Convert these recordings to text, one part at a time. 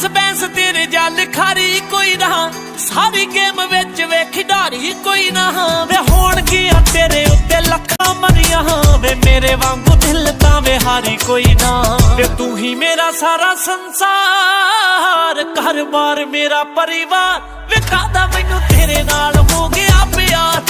S Bains ਤੇਰੇ ਜਲ ਖਾਰੀ ਕੋਈ ਨਾ। ਸਾਰੀ ਗੇਮ ਵਿੱਚ ਵੇ ਖਿਡਾਰੀ ਕੋਈ ਨਾ। ਵੇ ਹੋਣਗੀਆਂ ਤੇਰੇ ਉੱਤੇ ਲੱਖਾਂ ਮਰੀਆਂ। ਵੇ ਮੇਰੇ ਵਾਂਗੂ ਦਿਲ ਤਾਂ ਵੇ ਹਾਰੀ ਕੋਈ ਨਾ। ਵੇ ਤੂੰ ਹੀ ਮੇਰਾ ਸਾਰਾ ਸੰਸਾਰ। ਘਰ-ਬਾਰ ਮੇਰਾ ਪਰਿਵਾਰ। ਵੇ ਕਾਦਾ ਮੈਨੂੰ ਤੇਰੇ ਨਾਲ ਹੋ ਗਿਆ ਪਿਆਰ?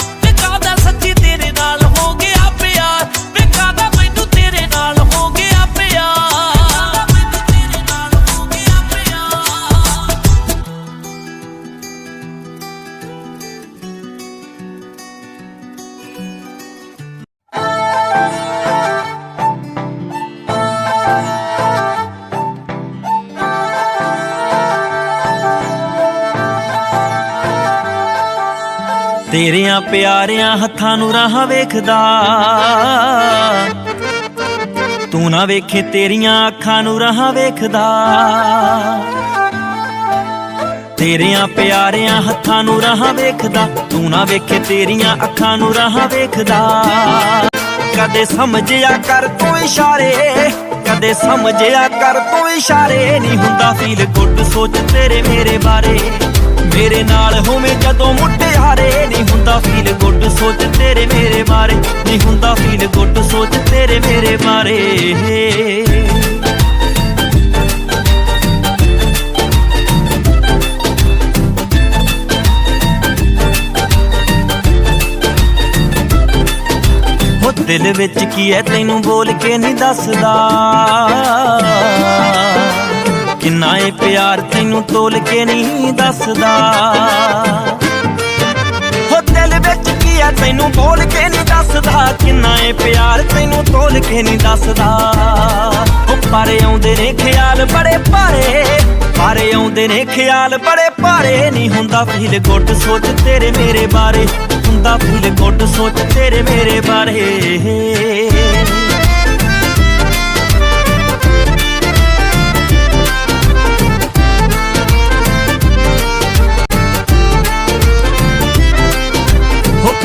ਤੇਰਿਆਂ ਪਿਆਰਿਆਂ ਹੱਥਾਂ ਨੂੰ ਰਾਹ ਵੇਖਦਾ। ਤੂੰ ਨਾ ਵੇਖੇ ਤੇਰੀਆਂ ਅੱਖਾਂ ਨੂੰ ਰਾਹ ਵੇਖਦਾ। ਤੇਰਿਆਂ ਪਿਆਰਿਆਂ ਹੱਥਾਂ ਨੂੰ ਰਾਹ ਵੇਖਦਾ। ਤੂੰ ਨਾ ਵੇਖੇ ਤੇਰੀਆਂ ਅੱਖਾਂ ਨੂੰ ਰਾਹ ਵੇਖਦਾ। ਕਦੇ ਸਮਝਿਆ ਕਰ ਤੂੰ ਇਸ਼ਾਰੇ, ਕਦੇ ਸਮਝਿਆ ਕਰ ਤੂੰ ਇਸ਼ਾਰੇ। ਨਹੀਂ ਹੁੰਦਾ ਫੀਲ ਗੁੱਡ ਸੋਚ ਤੇਰੇ ਮੇਰੇ ਬਾਰੇ। ਮੇਰੇ ਨਾਲ ਹੋਵੇਂ ਜਦੋਂ ਮੁਟਿਆਰੇ ਨਹੀਂ ਹੁੰਦਾ ਫੀਲ ਗੁੱਡ ਸੋਚ ਤੇਰੇ ਮੇਰੇ ਬਾਰੇ। ਨਹੀਂ ਹੁੰਦਾ ਫੀਲ ਗੁੱਡ ਸੋਚ ਤੇਰੇ ਮੇਰੇ ਬਾਰੇ। ਉਹ ਦਿਲ ਵਿੱਚ ਕੀ ਹੈ ਤੈਨੂੰ ਬੋਲ ਕੇ ਨਹੀਂ ਦੱਸਦਾ। ਕਿੰਨਾ ਏ ਪਿਆਰ ਤੈਨੂੰ ਤੋਲ ਕੇ ਨਹੀਂ ਦੱਸਦਾ। ਤੈਨੂੰ ਬੋਲ ਕੇ ਨਹੀਂ ਦੱਸਦਾ ਕਿੰਨਾ ਏ ਪਿਆਰ, ਤੈਨੂੰ ਤੋਲ ਕੇ ਨਹੀਂ ਦੱਸਦਾ। ਹੋ ਪਾਰੇ ਆਉਂਦੇ ਨੇ ਖਿਆਲ ਬੜੇ ਭਾਰੇ ਪਾਰੇ ਆਉਂਦੇ ਨੇ ਖਿਆਲ ਬੜੇ ਭਾਰੇ। ਨਹੀਂ ਹੁੰਦਾ ਫੀਲ ਗੁੱਟ ਸੋਚ ਤੇਰੇ ਮੇਰੇ ਬਾਰੇ। ਹੁੰਦਾ ਫੀਲ ਗੁੱਟ ਸੋਚ ਤੇਰੇ ਮੇਰੇ ਬਾਰੇ।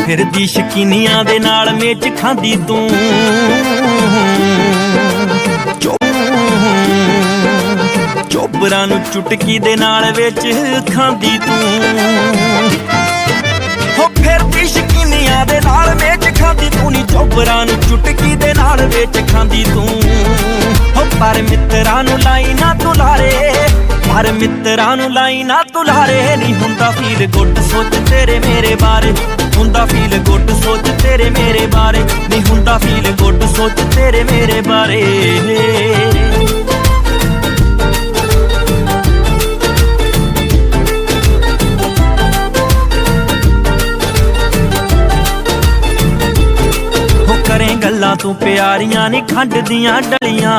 ਫਿਰਦੀ ਸ਼ਕੀਨੀਆਂ ਦੇ ਨਾਲ ਮੇਚ ਖਾਂਦੀ ਤੂੰ। ਚੋਬਰਾਂ ਨੂੰ ਚੁਟਕੀ ਦੇ ਨਾਲ ਵਿੱਚ ਖਾਂਦੀ ਤੂੰ। ਹੋ ਫਿਰਦੀ ਸ਼ਕੀਨੀਆਂ ਦੇ ਨਾਲ ਮੇਚ ਖਾਂਦੀ ਤੂੰ ਨੀ, ਚੋਬਰਾਂ ਨੂੰ ਚੁਟਕੀ ਦੇ ਨਾਲ ਵਿੱਚ ਖਾਂਦੀ ਤੂੰ। ਹੋ ਪਰ ਮਿੱਤਰਾਂ ਨੂੰ ਲਾਈ ਨਾ ਤੂੰ ਪਰ ਮਿੱਤਰਾਂ ਨੂੰ ਲਾਈ ਨਾ ਤੁਲਾਰੇ ਲਾਰੇ ਨਹੀਂ ਹੁੰਦਾ ਫੀਲ ਗੁੱਡ ਸੋਚ ਤੇਰੇ ਮੇਰੇ ਬਾਰੇ। ਹੁੰਦਾ ਫੀਲ ਗੁੱਡ ਸੋਚ ਤੇਰੇ ਮੇਰੇ ਬਾਰੇ। ਨਹੀਂ ਹੁੰਦਾ ਫੀਲ ਗੁੱਡ ਸੋਚ ਤੇਰੇ ਮੇਰੇ ਬਾਰੇ। ਕਰੇ ਗੱਲਾਂ ਤੂੰ ਪਿਆਰੀਆਂ ਨਹੀਂ ਖੰਡ ਦੀਆਂ ਡਲੀਆਂ।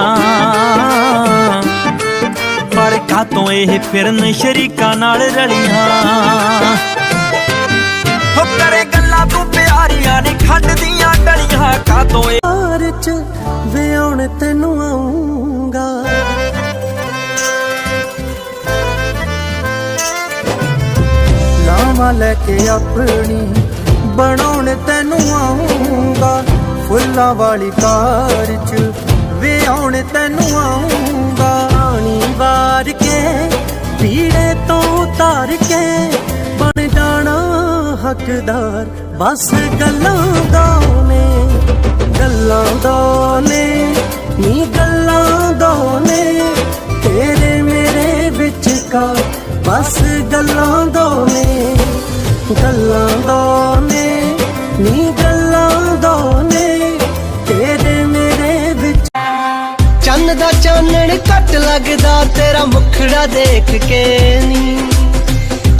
ਪਰ ਕਾਤੋਂ ਇਹ ਫਿਰਨ ਸ਼ਰੀਕਾਂ ਨਾਲ ਰਲੀਆਂ? ਪਿਆਰੀਆਂ ਡਲੀਆਂ ਕਾਤੋਂ ਇਹ? ਪਿਆਰ ਚ ਵਿਆਉਣ ਤੈਨੂੰ ਆਉਂਗਾ ਲਾਵਾਂ ਲੈ ਕੇ ਆਪਣੀ ਬਣਾਉਣ ਤੈਨੂੰ ਆਉਂਗਾ ਫੁੱਲਾਂ ਵਾਲੀ ਕਾਰ ਚ ਵੇ ਆਉਣ ਤੈਨੂੰ ਆਉਂਗਾ ਹੱਕਦਾਰ, ਬਸ ਗੱਲਾਂ ਦਾ ਨੇ, ਗੱਲਾਂ ਦੋ ਨੇ, ਨੀ ਗੱਲਾਂ ਦੋ ਨੇ, ਤੇਰੇ ਮੇਰੇ ਵਿਚਕਾਰ ਬਸ ਗੱਲਾਂ ਦੋ ਨੇ, ਗੱਲਾਂ ਦੋ ਨੇ, ਨੀ ਗੱਲਾਂ ਦੋ ਨੇ, ਤੇਰੇ ਮੇਰੇ ਵਿੱਚ ਚੰਨ ਦਾ ਚਾਨਣ ਘੱਟ ਲੱਗਦਾ, ਤੇਰਾ ਮੁਖੜਾ ਦੇਖ ਕੇ ਨੀ।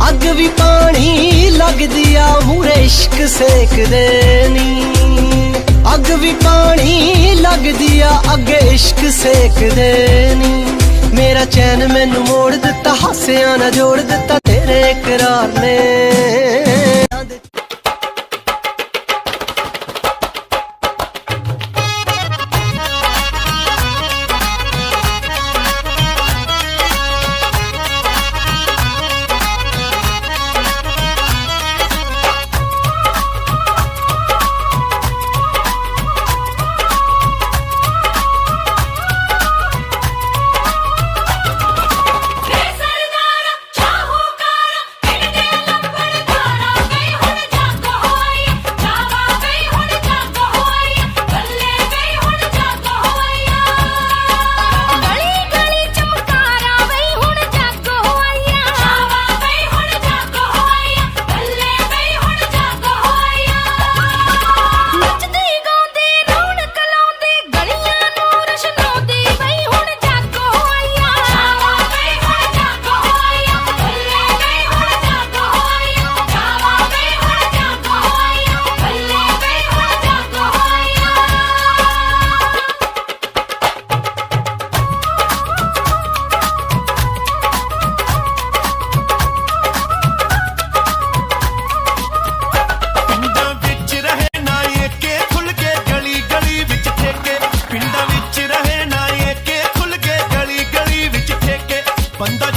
ਅੱਗ ਵੀ ਪਾਣੀ ਲੱਗਦੀ ਆ ਮੂਰੇ ਇਸ਼ਕ ਸੇਕਦੇ ਨੀ। ਅੱਗ ਵੀ ਪਾਣੀ ਲੱਗਦੀ ਆ, ਅੱਗੇ ਇਸ਼ਕ ਸੇਕਦੇ ਨੀ। ਮੇਰਾ ਚੈਨ ਮੈਨੂੰ ਮੋੜ ਦਿੱਤਾ, ਹਾਸਿਆਂ ਨਾਲ ਜੋੜ ਦਿੱਤਾ, ਤੇਰੇ ਇਕਰਾਰ ਨੇ। ਬੰਦਾ